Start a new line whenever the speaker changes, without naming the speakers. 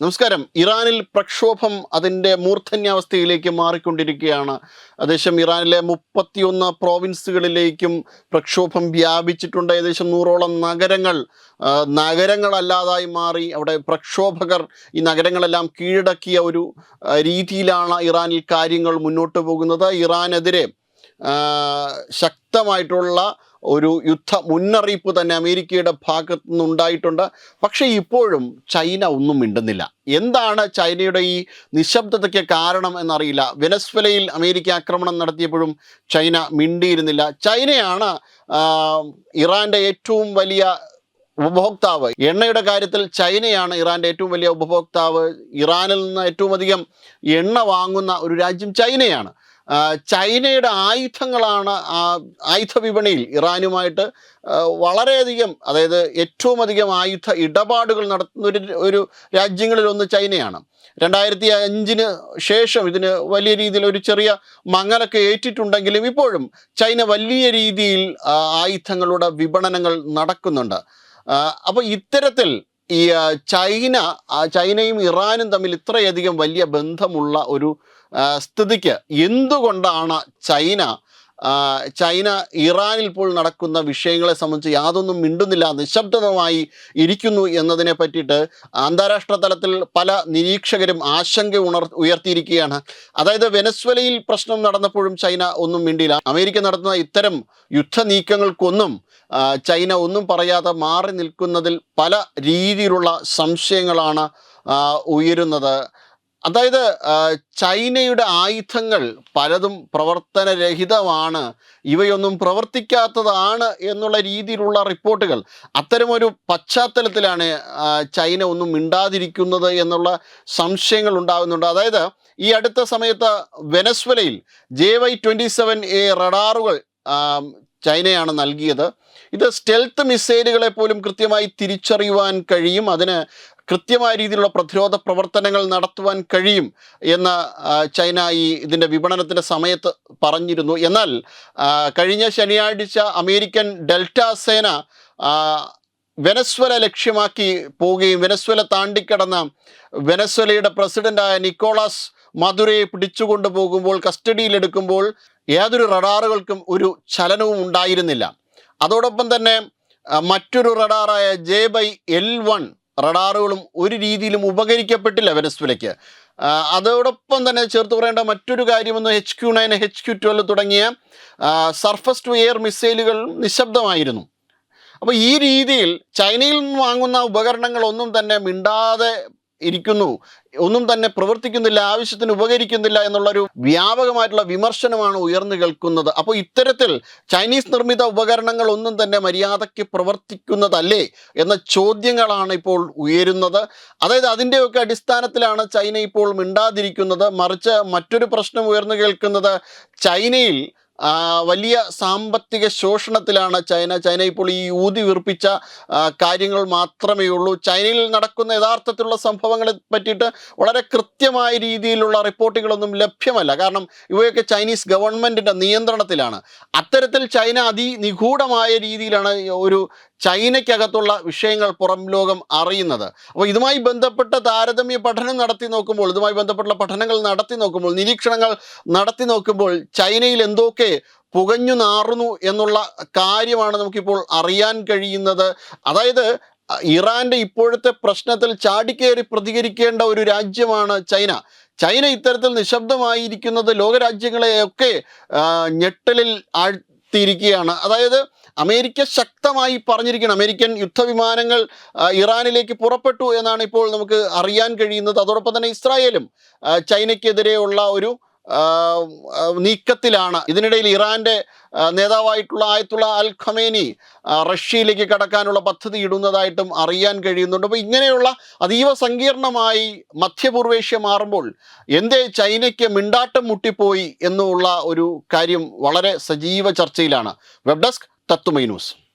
നമസ്കാരം. ഇറാനിൽ പ്രക്ഷോഭം അതിന്റെ മൂർധന്യാവസ്ഥയിലേക്ക് മാറിക്കൊണ്ടിരിക്കുകയാണ്. ഏകദേശം ഇറാനിലെ മുപ്പത്തിയൊന്ന് പ്രോവിൻസുകളിലേക്കും പ്രക്ഷോഭം വ്യാപിച്ചിട്ടുണ്ട്. ഏകദേശം നൂറോളം നഗരങ്ങൾ നഗരങ്ങളല്ലാതായി മാറി. അവിടെ പ്രക്ഷോഭകർ ഈ നഗരങ്ങളെല്ലാം കീഴടക്കിയ ഒരു രീതിയിലാണ് ഇറാനിൽ കാര്യങ്ങൾ മുന്നോട്ട് പോകുന്നത്. ഇറാനെതിരെ ശക്തമായിട്ടുള്ള ഒരു യുദ്ധ മുന്നറിയിപ്പ് തന്നെ അമേരിക്കയുടെ ഭാഗത്തു നിന്നുണ്ടായിട്ടുണ്ട് പക്ഷേ ഇപ്പോഴും ചൈന ഒന്നും മിണ്ടുന്നില്ല. എന്താണ് ചൈനയുടെ ഈ നിശബ്ദതയ്ക്ക് കാരണം എന്നറിയില്ല. വെനസ്വലയിൽ അമേരിക്ക ആക്രമണം നടത്തിയപ്പോഴും ചൈന മിണ്ടിയിരുന്നില്ല. ചൈനയാണ് ഇറാന്റെ ഏറ്റവും വലിയ ഉപഭോക്താവ്. എണ്ണയുടെ കാര്യത്തിൽ ചൈനയാണ് ഇറാന്റെ ഏറ്റവും വലിയ ഉപഭോക്താവ്. ഇറാനിൽ നിന്ന് ഏറ്റവും അധികം എണ്ണ വാങ്ങുന്ന ഒരു രാജ്യം ചൈനയാണ്. ചൈനയുടെ ആയുധങ്ങളാണ് ആയുധ വിപണിയിൽ ഇറാനുമായിട്ട് വളരെയധികം അതായത് ഏറ്റവും അധികം ആയുധ ഇടപാടുകൾ നടത്തുന്ന ഒരു ഒരു രാജ്യങ്ങളിലൊന്ന് ചൈനയാണ്. രണ്ടായിരത്തി അഞ്ചിന് ശേഷം ഇതിന് വലിയ രീതിയിൽ ഒരു ചെറിയ മങ്ങലൊക്കെ ഏറ്റിട്ടുണ്ടെങ്കിലും ഇപ്പോഴും ചൈന വലിയ രീതിയിൽ ആയുധങ്ങളുടെ വിപണനങ്ങൾ നടക്കുന്നുണ്ട്. അപ്പോൾ ഇത്തരത്തിൽ ഈ ചൈന ചൈനയും ഇറാനും തമ്മിൽ ഇത്രയധികം വലിയ ബന്ധമുള്ള ഒരു സ്ഥിതിക്ക് എന്തുകൊണ്ടാണ് ചൈന ചൈന ഇറാനിൽ ഇപ്പോൾ നടക്കുന്ന വിഷയങ്ങളെ സംബന്ധിച്ച് യാതൊന്നും മിണ്ടുന്നില്ല നിശബ്ദമായി ഇരിക്കുന്നു എന്നതിനെ പറ്റിയിട്ട് അന്താരാഷ്ട്ര തലത്തിൽ പല നിരീക്ഷകരും ആശങ്ക ഉണർ ഉയർത്തിയിരിക്കുകയാണ്. അതായത് വെനസ്വലയിൽ പ്രശ്നം നടന്നപ്പോഴും ചൈന ഒന്നും മിണ്ടിയില്ല. അമേരിക്ക നടത്തുന്ന ഇത്തരം യുദ്ധ നീക്കങ്ങൾക്കൊന്നും ചൈന ഒന്നും പറയാതെ മാറി നിൽക്കുന്നതിൽ പല രീതിയിലുള്ള സംശയങ്ങളാണ് ഉയരുന്നത്. അതായത് ചൈനയുടെ ആയുധങ്ങൾ പലതും പ്രവർത്തനരഹിതമാണ്. ഇവയൊന്നും പ്രവർത്തിക്കാത്തതാണ് എന്നുള്ള രീതിയിലുള്ള റിപ്പോർട്ടുകൾ. അത്തരമൊരു പശ്ചാത്തലത്തിലാണ് ചൈന ഒന്നും മിണ്ടാതിരിക്കുന്നത് എന്നുള്ള സംശയങ്ങൾ ഉണ്ടാകുന്നുണ്ട്. അതായത് ഈ അടുത്ത സമയത്ത് വെനസ്വലയിൽ J Y twenty seven A റഡാറുകൾ ചൈനയാണ് നൽകിയത്. ഇത് സ്റ്റെൽത്ത് മിസൈലുകളെ പോലും കൃത്യമായി തിരിച്ചറിയുവാൻ കഴിയും. അതിന് കൃത്യമായ രീതിയിലുള്ള പ്രതിരോധ പ്രവർത്തനങ്ങൾ നടത്തുവാൻ കഴിയും എന്ന് ചൈന ഈ ഇതിന്റെ വിപണനത്തിന്റെ സമയത്ത് പറഞ്ഞിരുന്നു. എന്നാൽ കഴിഞ്ഞ ശനിയാഴ്ച അമേരിക്കൻ ഡെൽറ്റ സേന വെനസ്വല ലക്ഷ്യമാക്കി പോവുകയും വെനസ്വല താണ്ടിക്കടന്ന വെനസ്വലയുടെ പ്രസിഡന്റായ നിക്കോളാസ് മധുരയെ പിടിച്ചുകൊണ്ടു പോകുമ്പോൾ കസ്റ്റഡിയിലെടുക്കുമ്പോൾ യാതൊരു റഡാറുകൾക്കും ഒരു ചലനവും ഉണ്ടായിരുന്നില്ല. അതോടൊപ്പം തന്നെ മറ്റൊരു റഡാറായ ജെ ബൈ എൽ വൺ റഡാറുകളും ഒരു രീതിയിലും ഉപകരിക്കപ്പെട്ടില്ല വെനസ്വലയ്ക്ക്. അതോടൊപ്പം തന്നെ ചേർത്ത് പറയേണ്ട മറ്റൊരു കാര്യമെന്ന് H Q nine H Q twelve തുടങ്ങിയ സർഫസ് ടു എയർ മിസൈലുകൾ നിശബ്ദമായിരുന്നു. അപ്പോൾ ഈ രീതിയിൽ ചൈനയിൽ നിന്ന് വാങ്ങുന്ന ഉപകരണങ്ങളൊന്നും തന്നെ മിണ്ടാതെ ഇരിക്കുന്നു. ഒന്നും തന്നെ പ്രവർത്തിക്കുന്നില്ല ആവശ്യത്തിന് ഉപകരിക്കുന്നില്ല എന്നുള്ളൊരു വ്യാപകമായിട്ടുള്ള വിമർശനമാണ് ഉയർന്നു കേൾക്കുന്നത്. അപ്പോൾ ഇത്തരത്തിൽ ചൈനീസ് നിർമ്മിത ഉപകരണങ്ങൾ ഒന്നും തന്നെ മര്യാദയ്ക്ക് പ്രവർത്തിക്കുന്നതല്ലേ എന്ന ചോദ്യങ്ങളാണ് ഇപ്പോൾ ഉയരുന്നത്. അതായത് അതിന്റെയൊക്കെ അടിസ്ഥാനത്തിലാണ് ചൈന ഇപ്പോൾ മിണ്ടാതിരിക്കുന്നത്. മറിച്ച് മറ്റൊരു പ്രശ്നം ഉയർന്നു കേൾക്കുന്നത് ചൈനയിൽ വലിയ സാമ്പത്തിക ശോഷണത്തിലാണ് ചൈന. ചൈന ഇപ്പോൾ ഈ ഊതി വീർപ്പിച്ച കാര്യങ്ങൾ മാത്രമേ ഉള്ളൂ. ചൈനയിൽ നടക്കുന്ന യഥാർത്ഥത്തിലുള്ള സംഭവങ്ങളെ പറ്റിയിട്ട് വളരെ കൃത്യമായ രീതിയിലുള്ള റിപ്പോർട്ടുകളൊന്നും ലഭ്യമല്ല. കാരണം ഇവയൊക്കെ ചൈനീസ് ഗവൺമെന്റിന്റെ നിയന്ത്രണത്തിലാണ്. അത്തരത്തിൽ ചൈന അതിനിഗൂഢമായ രീതിയിലാണ് ഒരു ചൈനയ്ക്കകത്തുള്ള വിഷയങ്ങൾ പുറം ലോകം അറിയുന്നത്. അപ്പോൾ ഇതുമായി ബന്ധപ്പെട്ട താരതമ്യ പഠനം നടത്തി നോക്കുമ്പോൾ ഇതുമായി ബന്ധപ്പെട്ടുള്ള പഠനങ്ങൾ നടത്തി നോക്കുമ്പോൾ നിരീക്ഷണങ്ങൾ നടത്തി നോക്കുമ്പോൾ ചൈനയിൽ എന്തൊക്കെ പുകഞ്ഞു നാറുന്നു എന്നുള്ള കാര്യമാണ് നമുക്കിപ്പോൾ അറിയാൻ കഴിയുന്നത്. അതായത് ഇറാന്റെ ഇപ്പോഴത്തെ പ്രശ്നത്തിൽ ചാടിക്കേറി പ്രതികരിക്കേണ്ട ഒരു രാജ്യമാണ് ചൈന. ചൈന ഇത്തരത്തിൽ നിശബ്ദമായിരിക്കുന്നത് ലോകരാജ്യങ്ങളെയൊക്കെ ഞെട്ടലിൽ ആഴ്ത്തിയിരിക്കുകയാണ്. അതായത് അമേരിക്ക ശക്തമായി പറഞ്ഞിരിക്കണം അമേരിക്കൻ യുദ്ധവിമാനങ്ങൾ ഇറാനിലേക്ക് പുറപ്പെട്ടു എന്നാണ് ഇപ്പോൾ നമുക്ക് അറിയാൻ കഴിയുന്നത്. അതോടൊപ്പം തന്നെ ഇസ്രായേലും ചൈനയ്ക്കെതിരെയുള്ള ഒരു നീക്കത്തിലാണ്. ഇതിനിടയിൽ ഇറാന്റെ നേതാവായിട്ടുള്ള ആയത്തുള്ള അൽ ഖമേനി റഷ്യയിലേക്ക് കടക്കാനുള്ള പദ്ധതി ഇടുന്നതായിട്ടും അറിയാൻ കഴിയുന്നുണ്ട്. അപ്പോൾ ഇങ്ങനെയുള്ള അതീവ സങ്കീർണമായി മധ്യപൂർവേഷ്യ മാറുമ്പോൾ എന്തേ ചൈനയ്ക്ക് മിണ്ടാട്ടം മുട്ടിപ്പോയി എന്നുള്ള ഒരു കാര്യം വളരെ സജീവ ചർച്ചയിലാണ്. വെബ് ഡെസ്ക് തത്തുമൈ ന്യൂസ്.